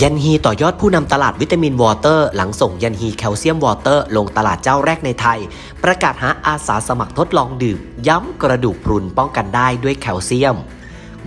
ยันฮีต่อยอดผู้นำตลาดวิตามินวอเตอร์ หลังส่งยันฮีแคลเซียมวอเตอร์ ลงตลาดเจ้าแรกในไทย ประกาศหาอาสาสมัครทดลองดื่ม ย้ำกระดูกพรุนป้องกันได้ด้วยแคลเซียม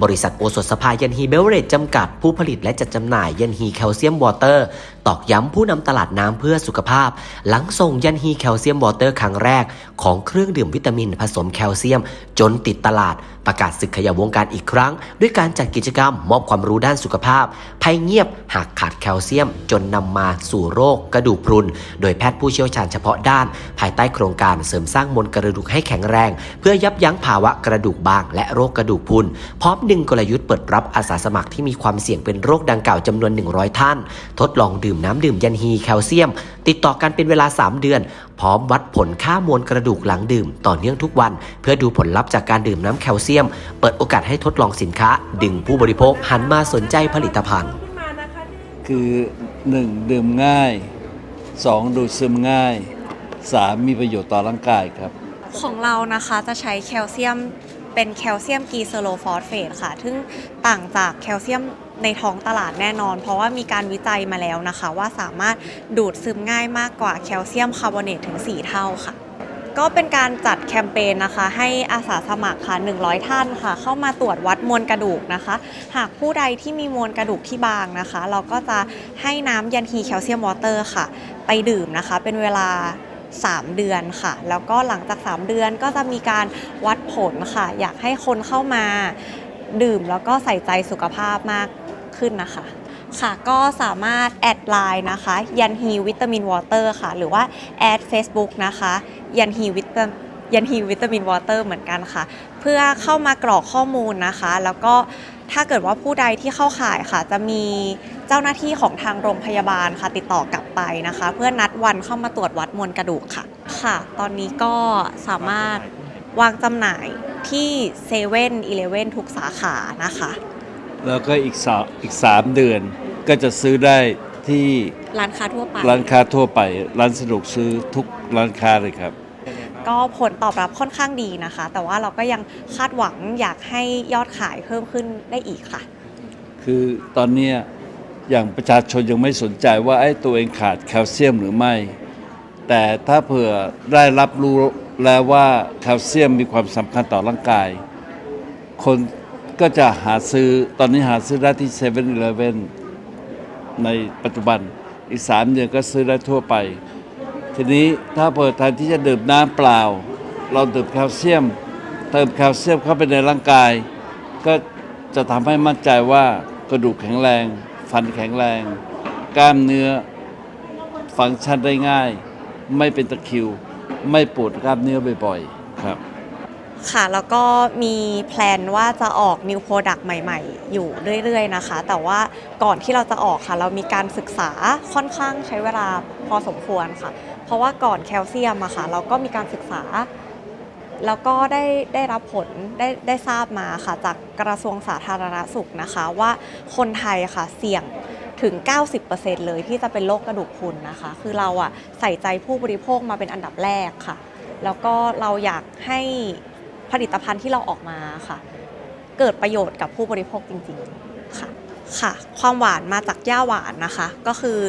บริษัทโอสถสภายันฮีเบลเรจจำกัดผู้ผลิตและจัดจำหน่ายยันฮีแคลเซียมวอเตอร์ ตอกย้ำผู้นำตลาดน้ำเพื่อสุขภาพ หลังส่งยันฮีแคลเซียมวอเตอร์ครั้งแรก ของเครื่องดื่มวิตามินผสมแคลเซียม จนติดตลาด ประกาศศึกขยายวงการอีกครั้ง ด้วยการจัดกิจกรรมมอบความรู้ด้านสุขภาพ ภัยเงียบหากขาดแคลเซียม จนนำมาสู่โรคกระดูกพรุน โดยแพทย์ผู้เชี่ยวชาญเฉพาะด้าน ภายใต้โครงการเสริมสร้างมวลกระดูกให้แข็งแรง เพื่อยับยั้งภาวะกระดูกบาง และโรคกระดูกพรุนพร้อมดึงกลยุทธ์เปิดรับอาสาสมัครที่มีความเสี่ยงเป็นโรคดังกล่าวจำนวน 100 ท่าน ทดลองดื่มน้ำดื่มยันฮีแคลเซียม ติดต่อกันเป็นเวลา 3 เดือน พร้อมวัดผลค่ามวลกระดูกหลังดื่ม ต่อเนื่องทุกวัน เพื่อดูผลลัพธ์จากการดื่มน้ำแคลเซียม เปิดโอกาสให้ทดลองสินค้า ดึงผู้บริโภคหันมาสนใจผลิตภัณฑ์ คือ 1. ดื่มง่าย 2. ดูดซึมง่าย 3. มีประโยชน์ต่อร่างกายครับ ของเรานะคะจะใช้แคลเซียม เป็นแคลเซียมกีเซโลฟอสเฟตค่ะ ซึ่งต่างจากแคลเซียมในท้องตลาดแน่นอน เพราะว่ามีการวิจัยมาแล้วนะคะ ว่าสามารถดูดซึมง่ายมากกว่าแคลเซียมคาร์บอเนตถึง 4 เท่าค่ะ ก็เป็นการจัดแคมเปญนะคะ ให้อาสาสมัครค่ะ 100 ท่านค่ะ เข้ามาตรวจวัดมวลกระดูกนะคะ หากผู้ใดที่มีมวลกระดูกที่บางนะคะ เราก็จะให้น้ำยันฮีแคลเซียมวอเตอร์ค่ะ ไปดื่มนะคะ เป็นเวลา 3 เดือนค่ะ แล้วก็หลังจาก 3 เดือนก็จะมีการวัดผลค่ะ อยากให้คนเข้ามาดื่มแล้วก็ใส่ใจสุขภาพมากขึ้นนะคะ ค่ะก็สามารถแอดไลน์นะคะ ยันฮีวิตามินวอเตอร์ค่ะ หรือว่าแอด Facebook นะคะ ยันฮีวิตายันฮีวิตามินวอเตอร์เหมือนกันค่ะ เพื่อเข้ามากรอกข้อมูลนะคะ แล้วก็ถ้าเกิดว่าผู้ใดที่เข้าข่ายค่ะจะมี เจ้าหน้าที่ของทางโรงพยาบาลค่ะติดต่อกลับไปนะคะ เพื่อนัดวันเข้ามาตรวจวัดมวลกระดูกค่ะค่ะ ตอนนี้ก็สามารถวางจำหน่ายที่เซเว่นอีเลเว่นทุกสาขานะคะ แล้วก็อีกสาอีก3เดือนก็จะซื้อได้ที่ร้านค้าทั่วไป ร้านค้าทั่วไป ร้านสะดวกซื้อทุกร้านค้าเลยครับ ก็ผลตอบรับค่อนข้างดีนะคะ แต่ว่าเราก็ยังคาดหวังอยากให้ยอดขายเพิ่มขึ้นได้อีกค่ะ คือตอนเนี้ย อย่างประชาชนยังไม่สนใจว่าไอ้ตัวเองขาดแคลเซียมหรือไม่ แต่ถ้าเผื่อได้รับรู้แล้วว่าแคลเซียมมีความสำคัญต่อร่างกาย คนก็จะหาซื้อตอนนี้หาซื้อได้ที่7 e เ e ่ e อในปัจจุบันอีก3เดือนก็ซื้อได้ทั่วไป ทีนี้ถ้าเปิดแทนที่จะดื่มน้ำเปล่า เราดื่มแคลเซียม เติมแคลเซียมเข้าไปในร่างกาย ก็จะทำให้มั่นใจว่ากระดูกแข็งแรง ฟันแข็งแรง กล้ามเนื้อฟังก์ชันได้ง่าย ไม่เป็นตะคริว ไม่ปวดกล้ามเนื้อบ่อยๆครับ ค่ะ แล้วก็มีแพลนว่าจะออก New Product ใหม่ๆ อยู่เรื่อยๆนะคะ แต่ว่าก่อนที่เราจะออกค่ะ เรามีการศึกษาค่อนข้างใช้เวลาพอสมควรค่ะ เพราะว่าก่อนแคลเซียมอะค่ะ เราก็มีการศึกษา แล้วก็ได้ได้รับผลได้ได้ทราบมาค่ะจากกระทรวงสาธารณสุขนะคะว่าคนไทยค่ะเสี่ยงถึง 90%เลยที่จะเป็นโรคกระดูกพรุนนะคะ คือเราอะใส่ใจผู้บริโภคมาเป็นอันดับแรกค่ะ แล้วก็เราอยากให้ผลิตภัณฑ์ที่เราออกมาค่ะ เกิดประโยชน์กับผู้บริโภคจริงๆค่ะค่ะ ความหวานมาจากย่าหวานนะคะ ก็คือ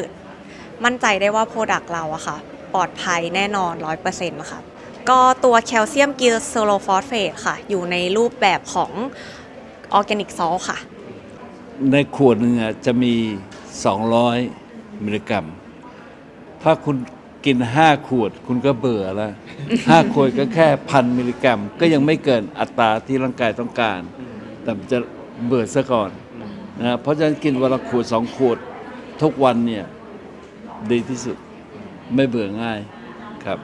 มั่นใจได้ว่าโปรดักต์เราอะค่ะ ปลอดภัยแน่นอน 100%ค่ะ ก็ตัวแคลเซียมกิโซโลฟอสเฟตค่ะ อยู่ในรูปแบบของออร์แกนิกซอลค่ะ ในขวดหนึ่งอะจะมี 200 มิลลิกรัม ถ้าคุณกิน 5 ขวดคุณก็เบื่อแล้ว 5 ขวดก็แค่พันมิลลิกรัม ก็ยังไม่เกินอัตราที่ร่างกายต้องการ แต่มันจะเบื่อซะก่อนนะเพราะฉะนั้นกินวันละขวดสองขวดทุกวันเนี่ยดีที่สุดไม่เบื่อง่ายครับ